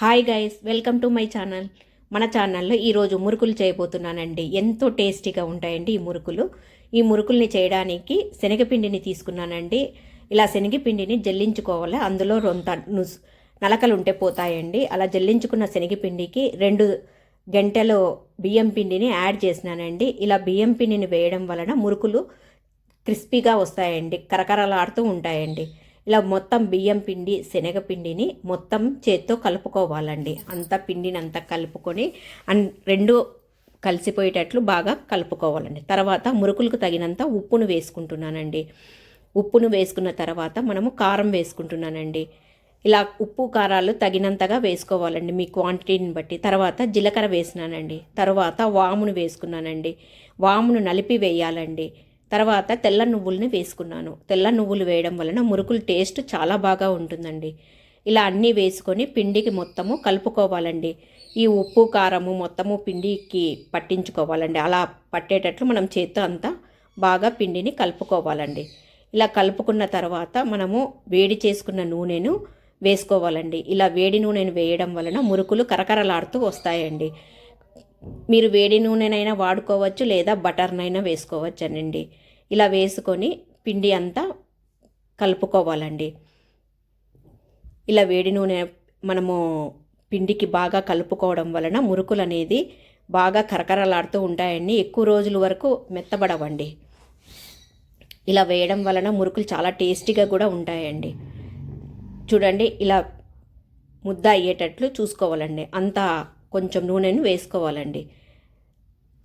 Hi guys welcome to my channel మన ఛానల్లో ఈరోజు మురుకులు చేయబోతున్నానండి. ఎంతో టేస్టీగా ఉంటాయండి ఈ మురుకులు. ఈ మురుకుల్ని చేయడానికి శనగపిండిని తీసుకున్నానండి. ఇలా శనగపిండిని జల్లించుకోవాలి. అందులో రొంత నలకలు ఉంటే పోతాయండి. అలా జల్లించుకున్న శనగపిండికి రెండు గంటలు బియ్యం పిండిని యాడ్ చేసినానండి. ఇలా బియ్యం పిండిని వేయడం వలన మురుకులు క్రిస్పీగా వస్తాయండి. కరకరలాడుతూ ఉంటాయండి. ఇలా మొత్తం బియ్యం పిండి శనగపిండిని మొత్తం చేత్తో కలుపుకోవాలండి. అంత పిండిని అంతా కలుపుకొని అన్ రెండు కలిసిపోయేటట్లు బాగా కలుపుకోవాలండి. తర్వాత మురుకులకు తగినంత ఉప్పును వేసుకుంటున్నానండి. ఉప్పును వేసుకున్న తర్వాత మనము కారం వేసుకుంటున్నానండి. ఇలా ఉప్పు కారాలు తగినంతగా వేసుకోవాలండి మీ క్వాంటిటీని బట్టి. తర్వాత జీలకర్ర వేసినానండి. తర్వాత వామును వేసుకున్నానండి. వామును నలిపి వేయాలండి. తర్వాత తెల్ల నువ్వుల్ని వేసుకున్నాను. తెల్ల నువ్వులు వేయడం వలన మురుకులు టేస్ట్ చాలా బాగా ఉంటుందండి. ఇలా అన్నీ వేసుకొని పిండికి మొత్తము కలుపుకోవాలండి. ఈ ఉప్పు కారము మొత్తము పిండికి పట్టించుకోవాలండి. అలా పట్టేటట్లు మనం చేత్తో అంతా బాగా పిండిని కలుపుకోవాలండి. ఇలా కలుపుకున్న తర్వాత మనము వేడి చేసుకున్న నూనెను వేసుకోవాలండి. ఇలా వేడి నూనెను వేయడం వలన మురుకులు కరకరలాడుతూ వస్తాయండి. మీరు వేడి నూనెనైనా వాడుకోవచ్చు లేదా బటర్నైనా వేసుకోవచ్చనండి. ఇలా వేసుకొని పిండి అంతా కలుపుకోవాలండి. ఇలా వేడి నూనె మనము పిండికి బాగా కలుపుకోవడం వలన మురుకులు అనేది బాగా కరకరలాడుతూ ఉంటాయండి. ఎక్కువ రోజుల వరకు మెత్తబడవండి. ఇలా వేయడం వలన మురుకులు చాలా టేస్టీగా కూడా ఉంటాయండి. చూడండి ఇలా ముద్ద అయ్యేటట్లు చూసుకోవాలండి. అంతా కొంచెం నూనెను వేసుకోవాలండి.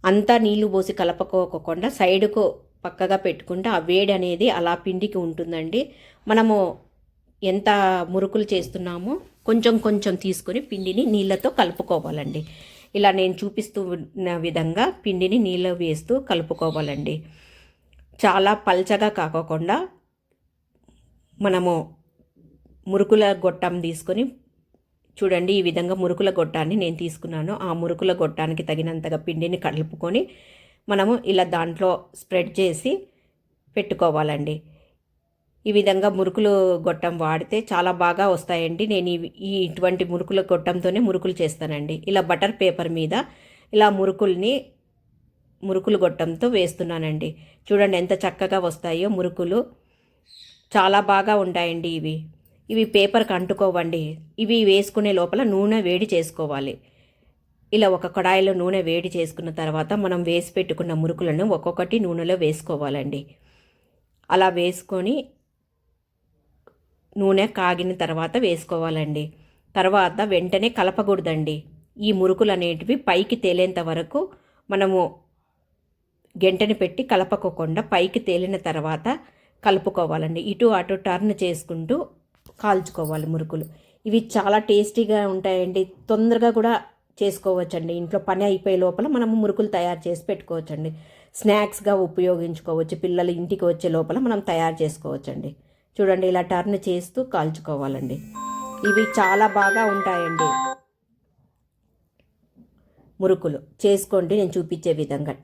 అంతా నీళ్ళు పోసి కలపకోకుండా సైడ్కు పక్కగా పెట్టుకుంటే ఆ వేడి అనేది అలా పిండికి ఉంటుందండి. మనము ఎంత మురుకులు చేస్తున్నామో కొంచెం కొంచెం తీసుకొని పిండిని నీళ్ళతో కలుపుకోవాలండి. ఇలా నేను చూపిస్తూ ఉన్న విధంగా పిండిని నీళ్ళు వేస్తూ కలుపుకోవాలండి. చాలా పల్చగా కాకోకుండా మనము మురుకుల గొట్టం తీసుకొని చూడండి ఈ విధంగా మురుకుల గొట్టాన్ని నేను తీసుకున్నాను. ఆ మురుకుల గొట్టానికి తగినంతగా పిండిని కలుపుకొని మనము ఇలా దాంట్లో స్ప్రెడ్ చేసి పెట్టుకోవాలండి. ఈ విధంగా మురుకులు గొట్టం వాడితే చాలా బాగా వస్తాయండి. నేను ఈ ఇటువంటి మురుకుల గొట్టంతోనే మురుకులు చేస్తానండి. ఇలా బటర్ పేపర్ మీద ఇలా మురుకుల్ని మురుకులు గొట్టంతో వేస్తున్నానండి. చూడండి ఎంత చక్కగా వస్తాయో మురుకులు. చాలా బాగా ఉంటాయండి ఇవి. ఇవి పేపర్కి అంటుకోవండి. ఇవి వేసుకునే లోపల నూనె వేడి చేసుకోవాలి. ఇలా ఒక కడాయిలో నూనె వేడి చేసుకున్న తర్వాత మనం వేసి పెట్టుకున్న మురుకులను ఒక్కొక్కటి నూనెలో వేసుకోవాలండి. అలా వేసుకొని నూనె కాగిన తర్వాత వేసుకోవాలండి. తర్వాత వెంటనే కలపకూడదండి. ఈ మురుకులు అనేటివి పైకి తేలేంత వరకు మనము గంటని పెట్టి కలపకోకుండా పైకి తేలిన తర్వాత కలుపుకోవాలండి. ఇటు అటు టర్న్ చేసుకుంటూ కాల్చుకోవాలి మురుకులు. ఇవి చాలా టేస్టీగా ఉంటాయండి. తొందరగా కూడా చేసుకోవచ్చండి. ఇంట్లో పని అయిపోయే లోపల మనము మురుకులు తయారు చేసి పెట్టుకోవచ్చండి. స్నాక్స్గా ఉపయోగించుకోవచ్చు. పిల్లలు ఇంటికి వచ్చే లోపల మనం తయారు చేసుకోవచ్చండి. చూడండి ఇలా టర్న్ చేస్తూ కాల్చుకోవాలండి. ఇవి చాలా బాగా ఉంటాయండి. మురుకులు. చేసుకోండి నేను చూపించే విధంగా.